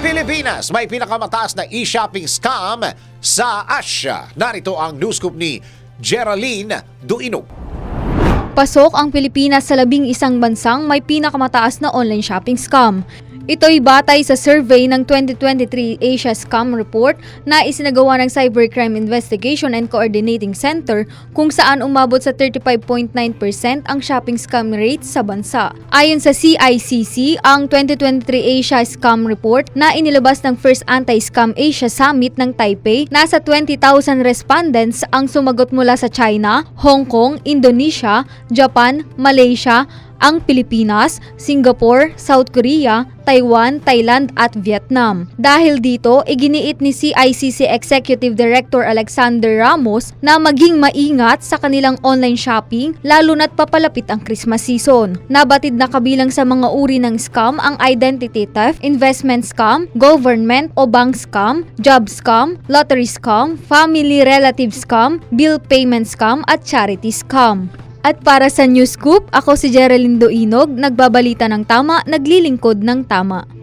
Pilipinas may pinakamataas na e-shopping scam sa Asia. Narito ang news scoop ni Geraldine Duino. Pasok ang Pilipinas sa labing isang bansang may pinakamataas na online shopping scam. Ito'y batay sa survey ng 2023 Asia Scam Report na isinagawa ng Cybercrime Investigation and Coordinating Center kung saan umabot sa 35.9% ang shopping scam rate sa bansa. Ayon sa CICC, ang 2023 Asia Scam Report na inilabas ng First Anti-Scam Asia Summit ng Taipei, nasa 20,000 respondents ang sumagot mula sa China, Hong Kong, Indonesia, Japan, Malaysia, ang Pilipinas, Singapore, South Korea, Taiwan, Thailand at Vietnam. Dahil dito, iginiit ni CICC Executive Director Alexander Ramos na maging maingat sa kanilang online shopping lalo na't papalapit ang Christmas season. Nabatid na kabilang sa mga uri ng scam ang identity theft, investment scam, government o bank scam, job scam, lottery scam, family relative scam, bill payment scam at charity scam. At para sa News Scoop, ako si Geraldine Inog, nagbabalita ng tama, naglilingkod ng tama.